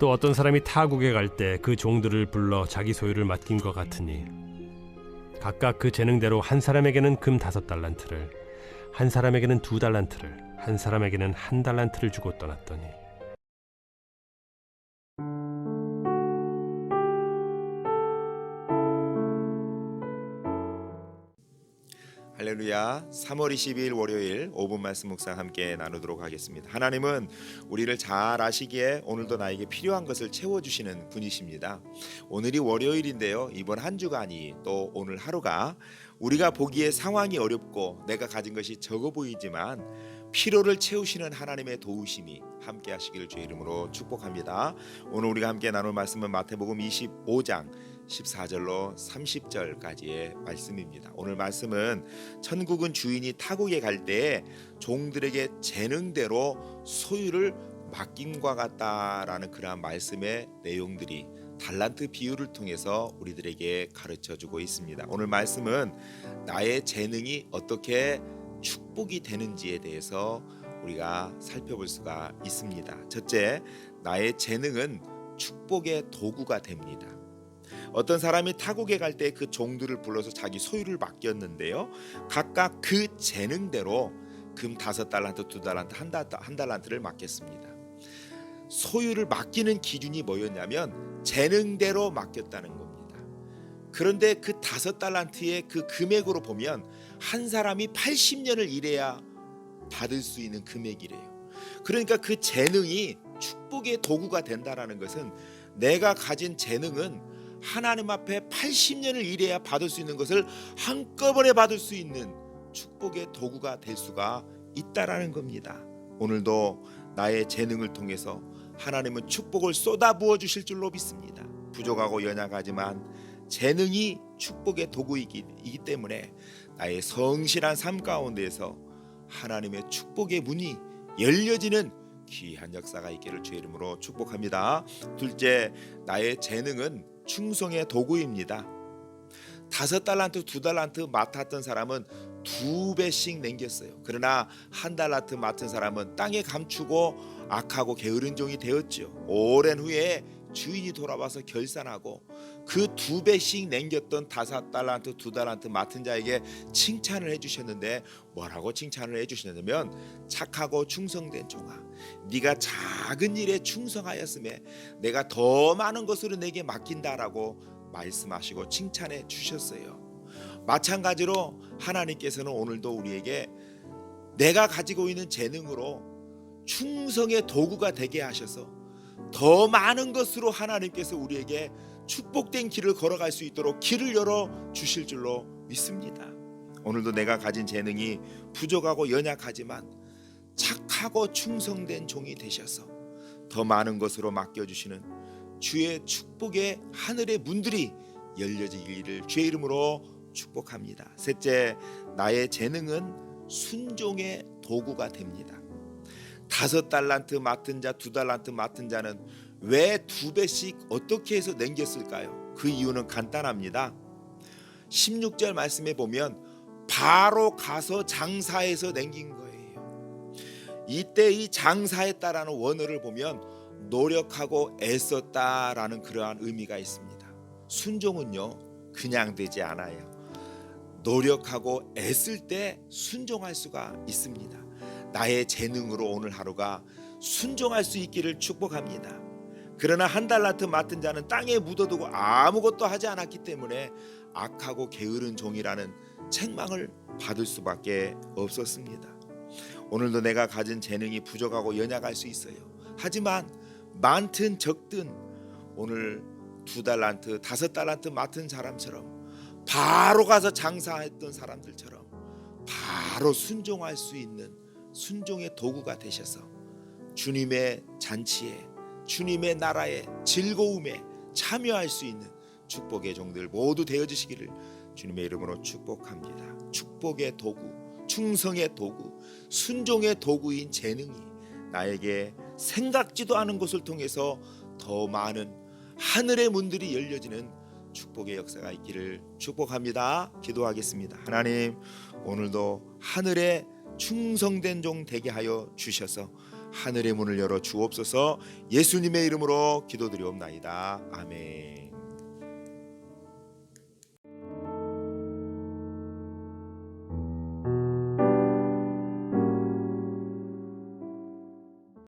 또 어떤 사람이 타국에 갈 때 그 종들을 불러 자기 소유를 맡긴 것 같으니 각각 그 재능대로 한 사람에게는 금 다섯 달란트를 한 사람에게는 두 달란트를 한 사람에게는 한 달란트를 주고 떠났더니 할렐루야. 3월 22일 월요일 5분 말씀 묵상 함께 나누도록 하겠습니다. 하나님은 우리를 잘 아시기에 오늘도 나에게 필요한 것을 채워 주시는 분이십니다. 오늘이 월요일인데요. 이번 한 주간이 또 오늘 하루가 우리가 보기에 상황이 어렵고 내가 가진 것이 적어 보이지만 피로를 채우시는 하나님의 도우심이 함께 하시기를 주의 이름으로 축복합니다. 오늘 우리가 함께 나눌 말씀은 마태복음 25장 14절로 30절까지의 말씀입니다. 오늘 말씀은 천국은 주인이 타국에 갈 때에 종들에게 재능대로 소유를 맡김과 같다라는 그러한 말씀의 내용들이 달란트 비유를 통해서 우리들에게 가르쳐 주고 있습니다. 오늘 말씀은 나의 재능이 어떻게 축복이 되는지에 대해서 우리가 살펴볼 수가 있습니다. 첫째, 나의 재능은 축복의 도구가 됩니다. 어떤 사람이 타국에 갈 때 그 종들을 불러서 자기 소유를 맡겼는데요. 각각 그 재능대로 금 다섯 달란트, 두 달란트, 한, 달, 한 달란트를 맡겼습니다. 소유를 맡기는 기준이 뭐였냐면 재능대로 맡겼다는 겁니다. 그런데 그 다섯 달란트의 그 금액으로 보면 한 사람이 80년을 일해야 받을 수 있는 금액이래요. 그러니까 그 재능이 축복의 도구가 된다라는 것은 내가 가진 재능은 하나님 앞에 80년을 일해야 받을 수 있는 것을 한꺼번에 받을 수 있는 축복의 도구가 될 수가 있다라는 겁니다. 오늘도 나의 재능을 통해서 하나님은 축복을 쏟아부어 주실 줄로 믿습니다. 부족하고 연약하지만 재능이 축복의 도구이기 이기 때문에 나의 성실한 삶 가운데에서 하나님의 축복의 문이 열려지는 귀한 역사가 있기를 주의 이름으로 축복합니다. 둘째, 나의 재능은 충성의 도구입니다. 다섯 달란트, 두 달란트 맡았던 사람은 두 배씩 남겼어요. 그러나 한 달란트 맡은 사람은 땅에 감추고 악하고 게으른 종이 되었죠. 오랜 후에 주인이 돌아와서 결산하고 그 두 배씩 남겼던 다섯 달란트, 두 달란트 맡은 자에게 칭찬을 해주셨는데 뭐라고 칭찬을 해주셨냐면 착하고 충성된 종아, 네가 작은 일에 충성하였음에 내가 더 많은 것으로 내게 맡긴다라고 말씀하시고 칭찬해 주셨어요. 마찬가지로 하나님께서는 오늘도 우리에게 내가 가지고 있는 재능으로 충성의 도구가 되게 하셔서 더 많은 것으로 하나님께서 우리에게 축복된 길을 걸어갈 수 있도록 길을 열어 주실 줄로 믿습니다. 오늘도 내가 가진 재능이 부족하고 연약하지만 착하고 충성된 종이 되셔서 더 많은 것으로 맡겨 주시는 주의 축복의 하늘의 문들이 열려지기를 주의 이름으로 축복합니다. 셋째, 나의 재능은 순종의 도구가 됩니다. 다섯 달란트 맡은 자, 두 달란트 맡은 자는 왜 두 배씩 어떻게 해서 남겼을까요? 그 이유는 간단합니다. 16절 말씀에 보면 바로 가서 장사해서 남긴 거예요. 이때 이 장사했다라는 원어를 보면 노력하고 애썼다라는 그러한 의미가 있습니다. 순종은요 그냥 되지 않아요. 노력하고 애쓸 때 순종할 수가 있습니다. 나의 재능으로 오늘 하루가 순종할 수 있기를 축복합니다. 그러나 한 달란트 맡은 자는 땅에 묻어두고 아무것도 하지 않았기 때문에 악하고 게으른 종이라는 책망을 받을 수밖에 없었습니다. 오늘도 내가 가진 재능이 부족하고 연약할 수 있어요. 하지만 많든 적든 오늘 두 달란트, 다섯 달란트 맡은 사람처럼 바로 가서 장사했던 사람들처럼 바로 순종할 수 있는 순종의 도구가 되셔서 주님의 잔치에 주님의 나라의 즐거움에 참여할 수 있는 축복의 종들 모두 되어 주시기를 주님의 이름으로 축복합니다. 축복의 도구, 충성의 도구, 순종의 도구인 재능이 나에게 생각지도 않은 것을 통해서 더 많은 하늘의 문들이 열려지는 축복의 역사가 있기를 축복합니다. 기도하겠습니다. 하나님 오늘도 하늘의 충성된 종 되게 하여 주셔서 하늘의 문을 열어 주옵소서. 예수님의 이름으로 기도드리옵나이다. 아멘.